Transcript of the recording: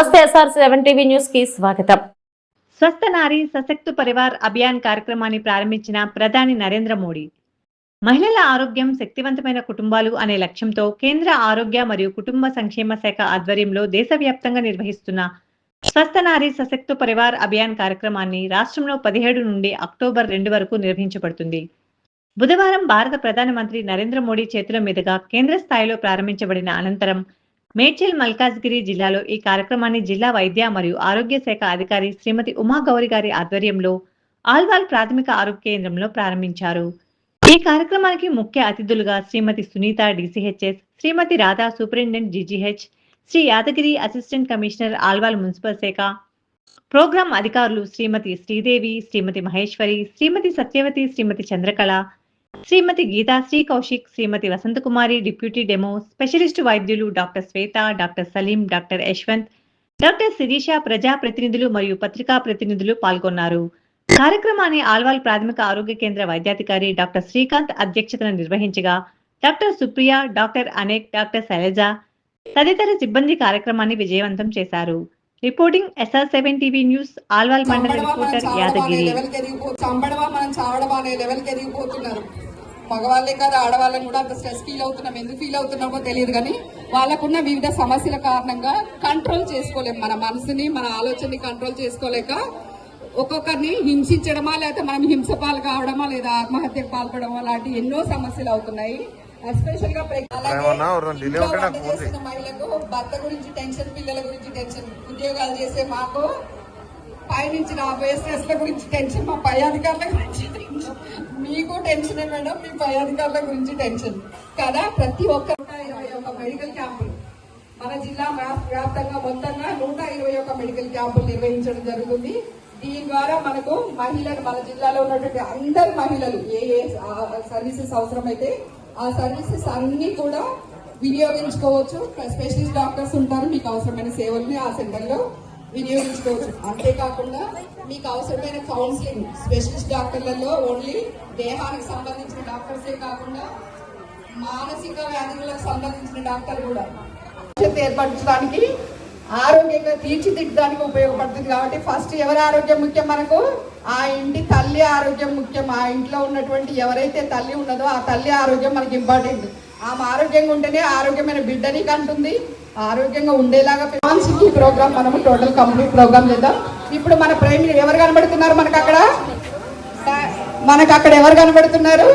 నమస్తే SR seven TV న్యూస్కి స్వాగతం. స్వస్థ నారీ సశక్త పరివార్ అభియాన్ కార్యక్రమాన్ని ప్రారంభించిన ప్రధాని నరేంద్ర మోడీ. మహిళల ఆరోగ్యం శక్తివంతమైన కుటుంబాలు అనే లక్ష్యంతో కేంద్ర ఆరోగ్య మరియు కుటుంబ సంక్షేమ శాఖ ఆధ్వర్యంలో దేశవ్యాప్తంగా నిర్వహిస్తున్న స్వస్థ నారీ సశక్తు పరివార్ అభియాన్ కార్యక్రమాన్ని రాష్ట్రంలో పదిహేడు నుండి అక్టోబర్ రెండు వరకు నిర్వహించబడుతుంది. బుధవారం భారత ప్రధానమంత్రి నరేంద్ర మోడీ చేతుల మీదుగా కేంద్ర స్థాయిలో ప్రారంభించబడిన అనంతరం మేడ్చల్ మల్కాజ్గిరి జిల్లాలో ఈ కార్యక్రమాన్ని జిల్లా వైద్య మరియు ఆరోగ్య శాఖ అధికారి శ్రీమతి ఉమా గౌరి గారి ఆధ్వర్యంలో ఆల్వాల్ ప్రాథమిక ఆరోగ్య కేంద్రంలో ప్రారంభించారు. ఈ కార్యక్రమానికి ముఖ్య అతిథులుగా Shrimati Sunitha DCHS Shrimati Radha superintendent GGH Shri Yadagiri assistant commissioner Alwal municipal శాఖ ప్రోగ్రాం అధికారులు Shrimati Sridevi Shrimati Maheshwari Shrimati Satyavathi Shrimati Chandrakala Shrimati Geetha Shri Kaushik Shrimati Vasanthakumari deputy demo specialist వైద్యులు doctor Shweta doctor Saleem doctor Yashwant doctor Sirisha ప్రజా ప్రతినిధులు మరియు పత్రికా ప్రతినిధులు పాల్గొన్నారు. కార్యక్రమాన్ని ఆల్వాల్ ప్రాథమిక ఆరోగ్య కేంద్ర వైద్యాధికారి డాక్టర్ శ్రీకాంత్ అధ్యక్షతన నిర్వహించగా doctor Supriya doctor Anek doctor Sailaja తదితర సిబ్బంది కార్యక్రమాన్ని విజయవంతం చేశారు. Reporting SR seven TV news Alwal మండల రిపోర్టర్ యాదగిరి. మగవాళ్ళే కాదు ఆడవాళ్ళని కూడా అంత స్ట్రెస్ ఫీల్ అవుతున్నాం. ఎందుకు ఫీల్ అవుతున్నామో తెలియదు కానీ వాళ్ళకున్న వివిధ సమస్యల కారణంగా కంట్రోల్ చేసుకోలేం. మన మనసుని మన ఆలోచనని కంట్రోల్ చేసుకోలేక ఒక్కొక్కరిని హింసించడమా లేకపోతే మనం హింస పాలు కావడమా లేదా ఆత్మహత్యకు పాల్పడమా లాంటి ఎన్నో సమస్యలు అవుతున్నాయి. ఎస్పెషల్గా మహిళలకు భర్త గురించి టెన్షన్ పిల్లల గురించి టెన్షన్ ఉద్యోగాలు చేసే మాకు పైనుంచి రాబోయే స్ట్రెస్ల గురించి టెన్షన్ మా పై అధికారుల గురించి టెన్షన్. మీకు టెన్షనే మేడం మీ పై అధికారుల గురించి టెన్షన్. కదా ప్రతి ఒక్క నూట ఇరవై ఒక్క మెడికల్ క్యాంపులు మన జిల్లా వ్యాప్తంగా మొత్తంగా నూట ఇరవై ఒక్క మెడికల్ క్యాంపులు నిర్వహించడం జరుగుతుంది. దీని ద్వారా మనకు మహిళలు మన జిల్లాలో ఉన్నటువంటి అందరు మహిళలు ఏ ఏ సర్వీసెస్ అవసరమైతే ఆ సర్వీసెస్ అన్ని కూడా వినియోగించుకోవచ్చు. స్పెషలిస్ట్ డాక్టర్స్ ఉంటారు మీకు అవసరమైన సేవల్ని ఆ సెంటర్లో వినియోగించుకోవచ్చు. అంతేకాకుండా మీకు అవసరమైన కౌన్సిలింగ్ స్పెషలిస్ట్ డాక్టర్లలో ఓన్లీ దేహానికి సంబంధించిన డాక్టర్సే కాకుండా మానసిక వ్యాధులకు సంబంధించిన డాక్టర్ కూడా. ఏర్పరచడానికి ఆరోగ్యంగా తీర్చిదిద్దడానికి ఉపయోగపడుతుంది కాబట్టి ఫస్ట్ ఎవరి ఆరోగ్యం ముఖ్యం మనకు? ఆ ఇంటి తల్లి ఆరోగ్యం ముఖ్యం. ఆ ఇంట్లో ఉన్నటువంటి ఎవరైతే తల్లి ఉన్నదో ఆ తల్లి ఆరోగ్యం మనకి ఇంపార్టెంట్ ఆమె ఆరోగ్యంగా ఉంటేనే ఆరోగ్యమైన బిడ్డని కంటుంది. ఆరోగ్యంగా ఉండేలాగా సిటీ ప్రోగ్రామ్ మనం టోటల్ కంప్లీట్ ప్రోగ్రామ్ చేద్దాం. ఇప్పుడు మన ప్రైమ్ ఎవరు కనబడుతున్నారు మనకు అక్కడ మనకు అక్కడ ఎవరు కనబడుతున్నారు?